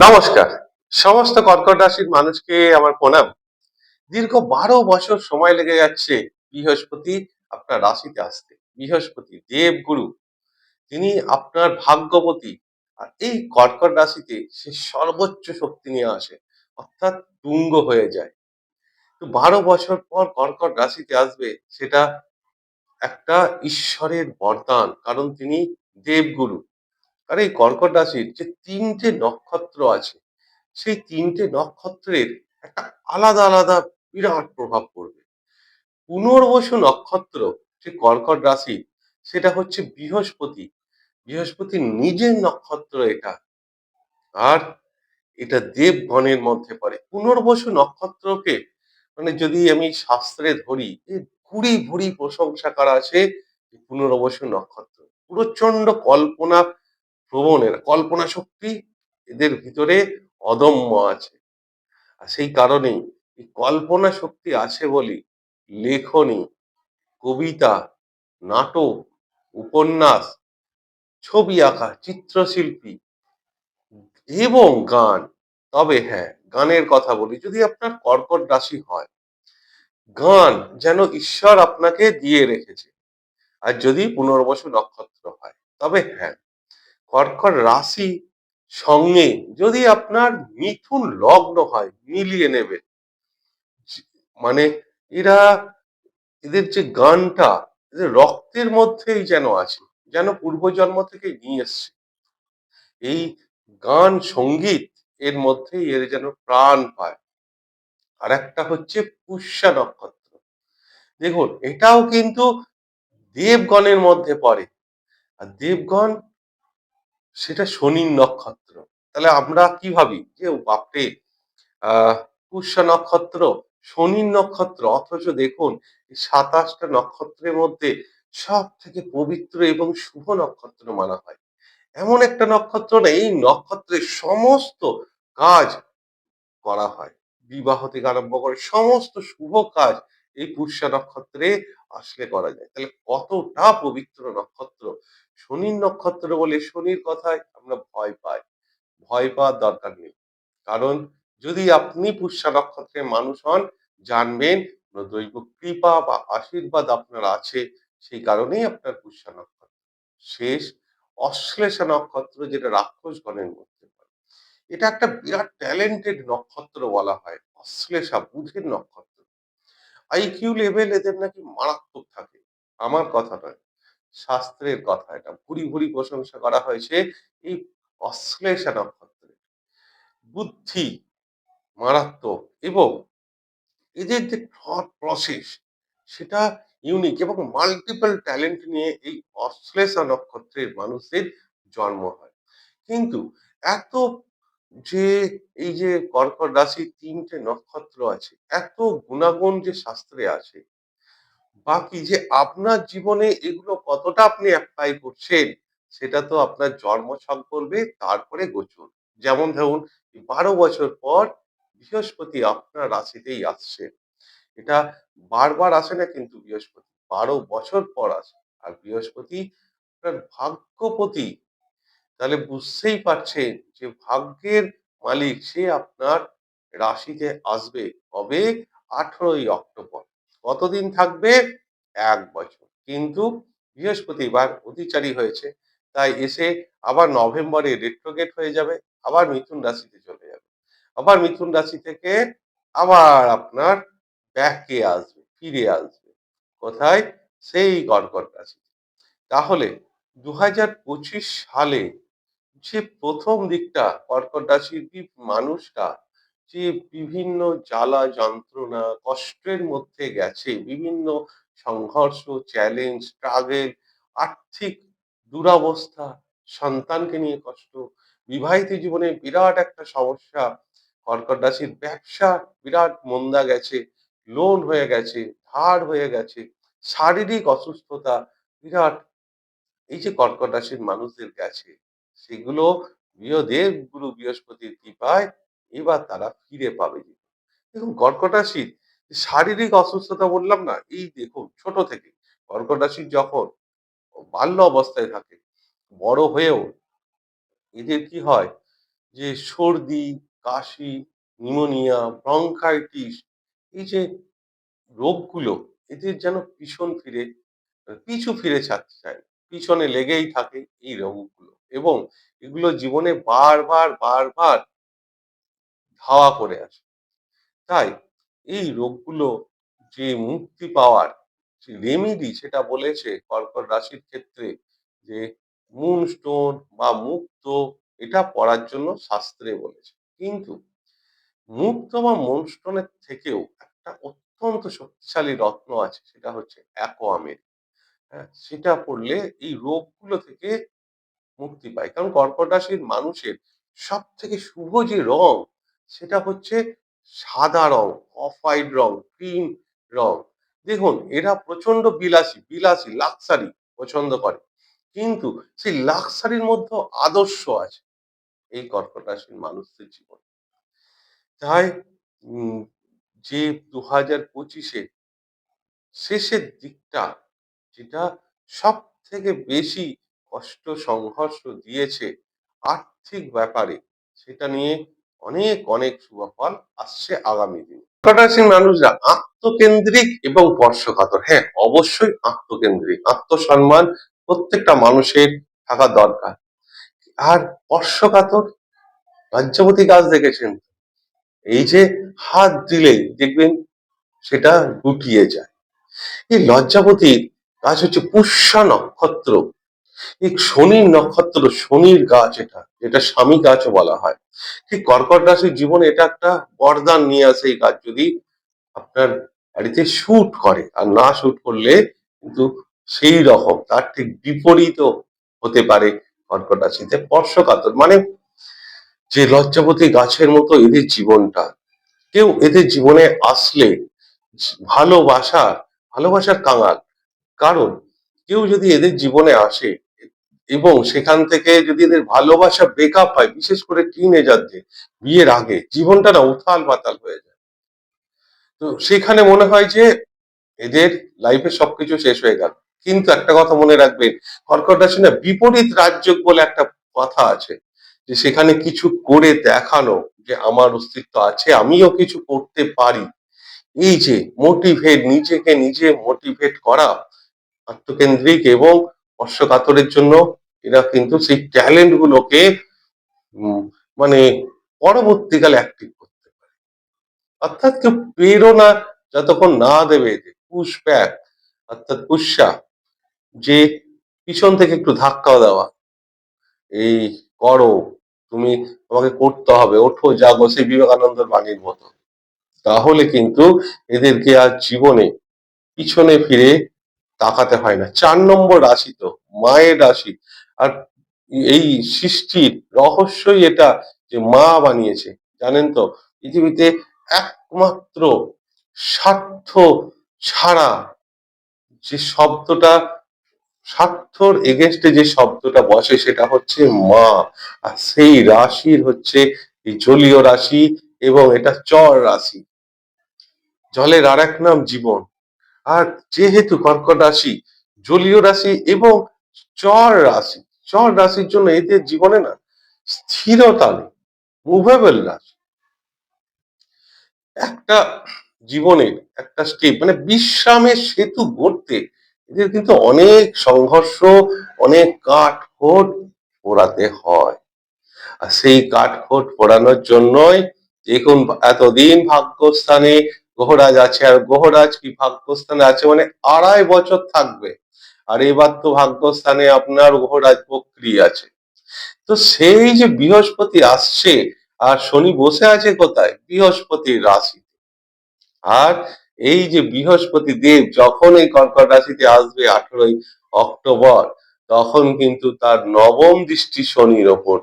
নমস্কার। সমস্ত কর্কট রাশির মানুষকে আমার প্রণাম। দীর্ঘ বারো বছর সময় লেগে যাচ্ছে বৃহস্পতি আপনার রাশিতে আসতে। বৃহস্পতি, দেবগুরু, তিনি আপনার ভাগ্যপতি। আর এই কর্কট রাশিতে সে সর্বোচ্চ শক্তি নিয়ে আসে, অর্থাৎ তুঙ্গ হয়ে যায়। তো বারো বছর পর কর্কট রাশিতে আসবে, সেটা একটা ঈশ্বরের বরদান, কারণ তিনি দেবগুরু। আর, এই কর্কট রাশির যে তিনটে নক্ষত্র আছে, সেই তিনটে নক্ষত্রের একটা আলাদা আলাদা বিরাট প্রভাব পড়বে। পুনর্বসু নক্ষত্র যে কর্কট রাশি, সেটা হচ্ছে বৃহস্পতি। বৃহস্পতি নিজের নক্ষত্র এটা। আর এটা দেবগণের মধ্যে পড়ে। পুনর্বসু নক্ষত্রকে মানে যদি আমি শাস্ত্রে ধরি ভুরি ভুরি প্রশংসা করা আছে পুনর্বসু নক্ষত্র। প্রচণ্ড কল্পনা প্রবণের কল্পনা শক্তি এদের ভিতরে অদম্য আছে। আর সেই কারণেই এই কল্পনা শক্তি আছে বলি লেখনী, কবিতা, নাটক, উপন্যাস, ছবি আঁকা, চিত্রশিল্পী এবং গান। তবে হ্যাঁ গানের কথা বলি, যদি আপনার কর্কট রাশি হয়, গান যেন ঈশ্বর আপনাকে দিয়ে রেখেছে। আর যদি পুনর্বসু নক্ষত্র হয়, তবে হ্যাঁ কর্কট রাশি সঙ্গে যদি আপনার মিথুন লগ্ন হয়, মিলিয়ে নেবে। মানে এরা, এদের যে গানটা, এদের রক্তের মধ্যেই যেন আছে, যেন পূর্বজন্ম থেকে নিয়ে এসছে। এই গান সংগীত এর মধ্যেই এর যেন প্রাণ পায় আর একটা হচ্ছে পুষ্যা নক্ষত্র। দেখুন, এটাও কিন্তু দেবগণের মধ্যে পড়ে। আর দেবগণ সেটা শনির নক্ষত্র। তাহলে আমরা কি ভাবি? যে বাপরে, আহ নক্ষত্র, শনির নক্ষত্র, অথচ দেখুন সাতাশটা নক্ষত্রের মধ্যে সব থেকে পবিত্র এবং শুভ নক্ষত্র মানা হয়। এমন একটা নক্ষত্র না এই নক্ষত্রের সমস্ত কাজ করা হয়। বিবাহ থেকে আরম্ভ করে সমস্ত শুভ কাজ এই পুষ্যা নক্ষত্রে আসলে করা যায়। তাহলে কতটা পবিত্র নক্ষত্র শনির নক্ষত্র বলে শনির কথায় আমরা ভয় পাই। ভয় পাওয়ার দরকার নেই। কারণ যদি আপনি পুষ্যা নক্ষত্রের মানুষ হন, জানবেন দৈব কৃপা বা আশীর্বাদ আপনার আছে, সেই কারণেই আপনার পুষ্যা নক্ষত্র। শেষ অশ্লেষা নক্ষত্র যেটা রাক্ষস গণের মধ্যে এটা একটা বিরাট ট্যালেন্টেড নক্ষত্র বলা হয়, অশ্লেষা বুধের নক্ষত্র। আইকিউ লেভেল এদের নাকি মারাত্মক থাকে। আমার কথা নয়। শাস্ত্রের কথা এটা। ভুরি ভুরি প্রশংসা করা হয়েছে এই অশ্লেষা নক্ষত্রে বুদ্ধি মারাত্মক এবং এদের যে থট প্রসেস সেটা ইউনিক এবং মাল্টিপল ট্যালেন্ট নিয়ে এই অশ্লেষা নক্ষত্রের মানুষের জন্ম হয়। কিন্তু এত যে এই যে কর্কট রাশি তিনটে নক্ষত্র আছে, এত গুণাগুণ যে শাস্ত্রে আছে বাকি যে আপনার জীবনে এগুলো কতটা আপনি অ্যাপ্লাই করছেন, সেটা তো আপনার জন্ম ছক বলবে, তারপরে গোচর। যেমন ধরুন, বারো বছর পর বৃহস্পতি আপনার রাশিতেই আসছে। এটা বারবার আসে না কিন্তু বৃহস্পতি, বারো বছর পর আসে। আর বৃহস্পতি আপনার ভাগ্যপতি। তাহলে বুঝতেই পারছেন যে ভাগ্যের মালিক সে আপনার রাশিতে আসবে কবে? আঠারোই অক্টোবর। কতদিন থাকবে? এক বছর। কিন্তু বৃহস্পতিবার অতিচারী হয়েছে। তাই এসে আবার নভেম্বরে রেট্রোগেট হয়ে যাবে, আবার মিথুন রাশিতে চলে যাবে। আবার মিথুন রাশি থেকে আবার আপনার ব্যাকে আসবে, ফিরে আসবে। কোথায় সেই কর্কট রাশি। তাহলে দু হাজার পঁচিশ সালে যে প্রথম দিকটা কর্কট রাশির মানুষটা যে বিভিন্ন জ্বালা যন্ত্রণা কষ্টের মধ্যে গেছে, বিভিন্ন সংঘর্ষ চ্যালেঞ্জ স্ট্রাগেল আর্থিক দুরাবস্থা, সন্তানকে নিয়ে কষ্ট, বিবাহিত জীবনে বিরাট একটা সমস্যা, কর্কট রাশির ব্যবসা বিরাট মন্দা গেছে লোন হয়ে গেছে, ধার হয়ে গেছে, শারীরিক অসুস্থতা বিরাট, এই যে কর্কট রাশির মানুষদের গেছে, সেগুলো বৃহদেব গুরু বৃহস্পতির কৃপায় এবার তারা ফিরে পাবে দেখুন, কর্কট রাশির শারীরিক অসুস্থতা বললাম না, এই দেখুন, ছোট থেকে। কর্কট রাশির যখন বাল্য অবস্থায় থাকে, বড় হয়েও এদের কি হয় যে, সর্দি, কাশি নিউমোনিয়া ব্রঙ্কাইটিস, এই যে রোগগুলো, এদের যেন পিছন ফিরে, পিছু ফিরে ছাড়তে চায়, পিছনে লেগেই থাকে এই রোগগুলো। এবং এগুলো জীবনে বারবার বারবার ধাওয়া করে আসে তাই এই রোগগুলো যে মুক্তি পাওয়ার যে রেমিডি সেটা বলেছে কর্কট রাশির ক্ষেত্রে যে মুন স্টোন বা মুক্ত, এটা পড়ার জন্য শাস্ত্রে বলেছে। কিন্তু মুক্ত বা মুন স্টোনের থেকেও একটা অত্যন্ত শক্তিশালী রত্ন আছে, সেটা হচ্ছে অ্যাকোয়ামের হ্যাঁ সেটা পড়লে এই রোগগুলো থেকে মুক্তি পায়। কারণ কর্কট রাশির মানুষের সব থেকে শুভ যে রং সেটা হচ্ছে সাদা রং অফ হোয়াইট রং, ক্রিম রং। দেখুন, এরা প্রচণ্ড বিলাসী বিলাসী লাক্সারি পছন্দ করে। কিন্তু সেই লাক্সারির মধ্যে আদর্শ আছে এই কর্কট রাশির মানুষদের জীবন। তাই যে দু হাজার পঁচিশে শেষের দিকটা, যেটা সব থেকে বেশি কষ্ট, সংঘর্ষ দিয়েছে আর্থিক ব্যাপারে, সেটা নিয়ে অনেক অনেক শুভফল আসছে আগামী দিনে। কটাসী মানুষরা আত্মকেন্দ্রিক এবং স্পর্শকাতর। হ্যাঁ অবশ্যই আত্মকেন্দ্রিক। আত্মসম্মান প্রত্যেকটা মানুষের থাকা দরকার। আর স্পর্শকাতর লজ্জাবতী গাছ দেখেছেন? এই যে হাত দিলেই দেখবেন সেটা গুটিয়ে যায়। এই লজ্জাপতির গাছ হচ্ছে পুষ্যা নক্ষত্র। এই শনির নক্ষত্র, শনির গাছ এটা, যেটা স্বামী গাছ বলা হয়। ঠিক কর্কট রাশির জীবনে এটা একটা বরদান নিয়ে আসে এই গাছ, যদি আপনার বাড়িতে শুট করে, আর না শুট করলে কিন্তু সেই রকম, তার ঠিক বিপরীত হতে পারে কর্কট রাশিতে স্পর্শকাতর। মানে যে লজ্জাবতী গাছের মতো এদের জীবনটা, কেউ এদের জীবনে আসলে ভালোবাসা, ভালোবাসার কাঙাল। কারণ কেউ যদি এদের জীবনে আসে এবং সেখান থেকে যদি এদের ভালোবাসা ব্রেকআপ হয়, বিশেষ করে টিনেজারদের বিয়ের আগে, জীবনটা না উথাল পাতাল হয়ে যায়। তো সেখানে মনে হয় যে এদের লাইফে সবকিছু শেষ হয়ে গেল। কিন্তু একটা কথা মনে রাখবেন কর্কট রাশি না বিপরীত রাজ্য বলে একটা কথা আছে, যে সেখানে কিছু করে দেখানো যে আমার অস্তিত্ব আছে, আমিও কিছু করতে পারি। এই যে মোটিভেট নিজেকে নিজে মোটিভেট করা, আত্মকেন্দ্রিক এবং স্পর্শকাতরের জন্য এরা কিন্তু সেই ট্যালেন্ট গুলোকে মানে পরবর্তীকালে অ্যাক্টিভ করতে পারে। অর্থাৎ কেউ প্রেরণা যতক্ষণ না দেবে ব্যাক অর্থাৎ পুষ্যা যে পিছন থেকে একটু ধাক্কা দেওয়া, এই করো, তুমি তোমাকে করতে হবে, ওঠো, জাগো, সেই বিবেকানন্দর বাণীর মতো, তাহলে কিন্তু এদেরকে আর জীবনে পিছনে ফিরে তাকাতে হয় না। চার নম্বর রাশি তো, মায়ের রাশি। আর এই সৃষ্টির রহস্যই এটা যে মা বানিয়েছে, জানেন তো? পৃথিবীতে একমাত্র স্বার্থ ছাড়া যে শব্দটা, স্বার্থর এগেনস্টে যে শব্দটা বসে সেটা হচ্ছে মা। আর সেই রাশির হচ্ছে এই জলীয় রাশি এবং এটা চর রাশি। জলের আর এক নাম জীবন। আর যেহেতু কর্কট রাশি, জলীয় রাশি এবং চর রাশি চর রাশির জন্য এদের জীবনে না স্থিরতা নেই মুভেবল রাশি। একটা জীবনের একটা স্টেপ মানে বিশ্রামের সেতু গড়তে এদের কিন্তু অনেক সংঘর্ষ, অনেক কাঠখোট পোড়াতে হয়। আর সেই কাঠখোট পোড়ানোর জন্যই দেখুন এতদিন ভাগ্যস্থানে গ্রহরাজ আছে, আর গ্রহরাজ কি ভাগ্যস্থানে আছে মানে আড়াই বছর থাকবে। আর এবার তো ভাগ্যস্থানে আপনার গ্রহরাজ বক্রি আছে। তো সেই যে বৃহস্পতি আসছে, আর শনি বসে আছে কোথায়? বৃহস্পতির রাশি আর এই যে বৃহস্পতি দেব যখন এই কর্কট রাশিতে আসবে আঠেরোই অক্টোবর, তখন কিন্তু তার নবম দৃষ্টি শনির ওপর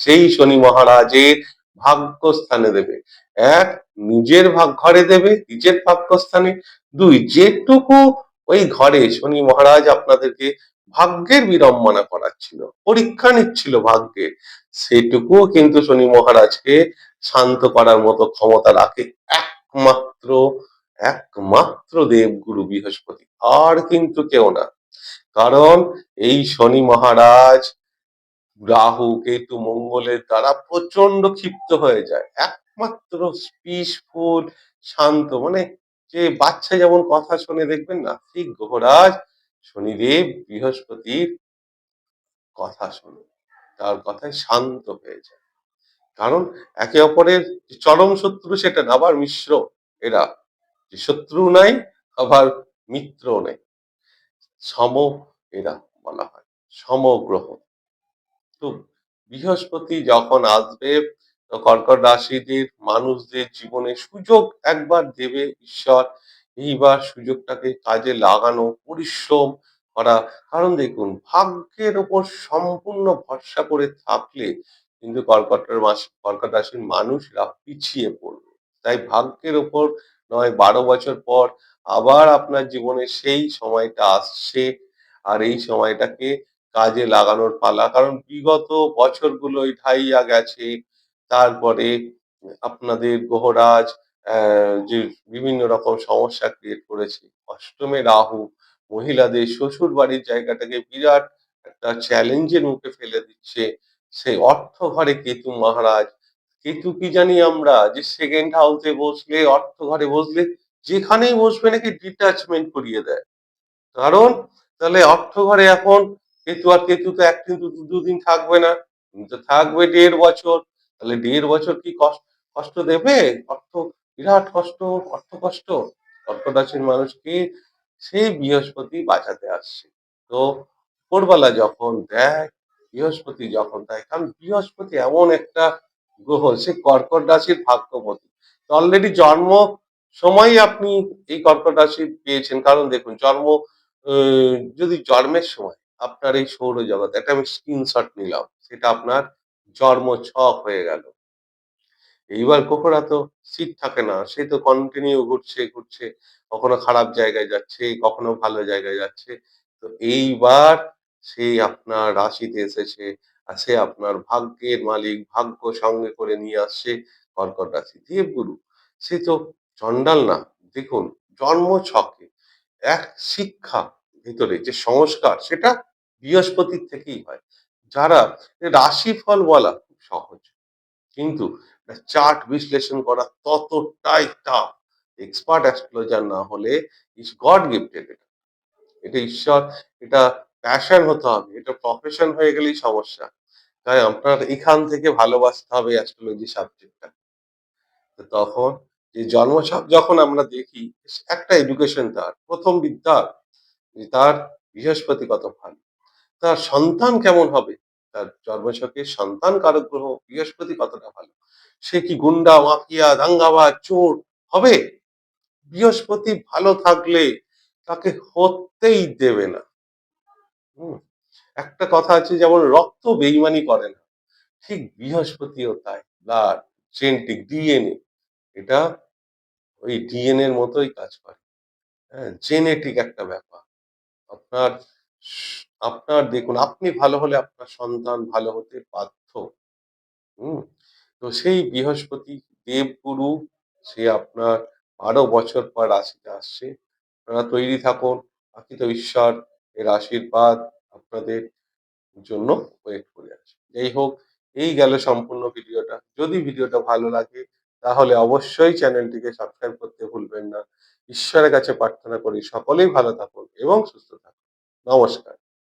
সেই শনি মহারাজের ভাগ্যস্থানে দেবে। এক, নিজের ভাগ ঘরে দেবে, নিজের ভাগ্যস্থানে। দুই, যেটুকু ওই ঘরে শনি মহারাজ আপনাদেরকে ভাগ্যের বিড়ম্বনা করাচ্ছিল, পরীক্ষা নিচ্ছিল ভাগ্যের সেটুকুও কিন্তু শনি মহারাজকে শান্ত করার মতো ক্ষমতা রাখে একমাত্র একমাত্র দেবগুরু বৃহস্পতি, আর কিন্তু কেউ না। কারণ এই শনি মহারাজ রাহু, কেতু, মঙ্গলের দ্বারা প্রচণ্ড ক্ষিপ্ত হয়ে যায়, একমাত্র পিসফুল শান্ত মানে যে বাচ্চা যেমন কথা শুনে দেখবেন না, ঠিক গ্রহরাজ শনিদেব বৃহস্পতির কথা শোনে, তার কথায় শান্ত হয়ে যায়। কারণ একে অপরের চরম শত্রু সেটা না, আবার মিশ্র। এরা যে শত্রু নাই, আবার মিত্র নেই। সম এরা বলা হয়, সমগ্রহ। তো বৃহস্পতি যখন আসবে তো কর্কট রাশিদের মানুষদের জীবনে সুযোগ একবার দেবে ঈশ্বর। এইবার সুযোগটাকে কাজে লাগানো, পরিশ্রম করা, কারণ দেখুন, ভাগ্যের ওপর সম্পূর্ণ ভরসা করে থাকলে কিন্তু কর্কটের মাস, কর্কট রাশির মানুষরা পিছিয়ে পড়বে। তাই ভাগ্যের ওপর নয়, বারো বছর পর আবার আপনার জীবনে সেই সময়টা আসছে। আর এই সময়টাকে কাজে লাগানোর পালা, কারণ বিগত বছরগুলোই ঠাইয়া গেছে। তারপরে আপনাদের গ্রহরাজ যে বিভিন্ন রকম সমস্যা ক্রিয়েট করেছে। অষ্টমে রাহু, মহিলাদের শ্বশুর বাড়ির জায়গাটাকে বিরাট একটা চ্যালেঞ্জের মুখে ফেলে দিচ্ছে। সেই অর্থ ঘরে কেতু মহারাজ। কেতু কি জানি আমরা যে সেকেন্ড হাউসে বসলে, অর্থ ঘরে বসলে যেখানেই বসবে নাকি ডিটাচমেন্ট করিয়ে দেয়। কারণ তাহলে অর্থ ঘরে এখন কেতু আর কেতু তো একদিন দুদিন থাকবে না। থাকবে দেড় বছর। তাহলে দেড় বছর কি কষ্ট কষ্ট দেবে? অর্থ, বিরাট কষ্ট, অর্থ কষ্ট। কর্কট রাশির মানুষকে সেই বৃহস্পতি বাঁচাতে আসছে। তো ভোরবেলা যখন দেয় বৃহস্পতি যখন দেয়, কারণ বৃহস্পতি এমন একটা গ্রহ, সে কর্কট রাশির ভাগ্যপতি অলরেডি জন্ম সময়ই আপনি এই কর্কট রাশি পেয়েছেন। কারণ দেখুন, জন্ম যদি জন্মের সময় আপনার এই সৌরজগৎ, একটা আমি স্ক্রিনশট নিলাম, সেটা আপনার জন্ম ছক হয়ে গেল। এইবার কোকড়া তো সিট থাকে না। সে তো কন্টিনিউ ঘুরছে ঘুরছে, কখনো খারাপ জায়গায় যাচ্ছে, কখনো ভালো জায়গায় যাচ্ছে। তো এইবার সেই আপনার রাশিতে এসেছে আর সে আপনার ভাগ্যের মালিক, ভাগ্য সঙ্গে করে নিয়ে আসছে কর্কট রাশি। দেবগুরু, সে তো চন্ডাল না। দেখুন জন্ম ছকে এক শিক্ষা ভিতরে যে সংস্কার, সেটা বৃহস্পতির থেকেই হয়। যারা রাশিফল বলা খুব সহজ। কিন্তু চার্ট বিশ্লেষণ করা ততটাই টাফ এক্সপার্ট অ্যাস্ট্রোলজার না হলে ইস গড গিফটেড এটা। এটা ঈশ্বর, এটা প্যাশন হতে হবে, এটা প্রফেশন হয়ে গেলেই সমস্যা। তাই আপনার এখান থেকে ভালোবাসতে হবে অ্যাস্ট্রোলজি সাবজেক্টটা তখন যে জন্মছক যখন আমরা দেখি, একটা এডুকেশন তার, প্রথম বিদ্যা তার বৃহস্পতি কত ভালো। তার সন্তান কেমন হবে? তার জন্মছকে সন্তান কারক গ্রহ বৃহস্পতি কতটা ভালো? সে কি গুন্ডা, মাফিয়া, দাঙ্গাবাজ, চোর হবে? বৃহস্পতি ভালো থাকলে তাকে হতেই দেবে না। একটা কথা আছে যেমন রক্ত বেইমানি করে না, ঠিক বৃহস্পতিও তাই। ব্লাড, জেনেটিক, ডিএনএ, এটা ওই ডিএনএ এর মতোই কাজ করে। হ্যাঁ জেনেটিক একটা ব্যাপার। আপনার আপনার দেখুন, আপনি ভালো হলে আপনার সন্তান ভালো হতে বাধ্য। হুম? তো সেই বৃহস্পতি দেবগুরু, সে আপনার বারো বছর পর রাশিতে আসছে। আপনারা তৈরি থাকুন বাকি তো ঈশ্বর এর আশীর্বাদ আপনাদের জন্য ওয়েট করে আছে যাই হোক, এই গেল সম্পূর্ণ ভিডিওটা। যদি ভিডিওটা ভালো লাগে, তাহলে অবশ্যই চ্যানেলটিকে সাবস্ক্রাইব করতে ভুলবেন না। ঈশ্বরের কাছে প্রার্থনা করি, সকলেই ভালো থাকুন এবং সুস্থ থাকুন। নমস্কার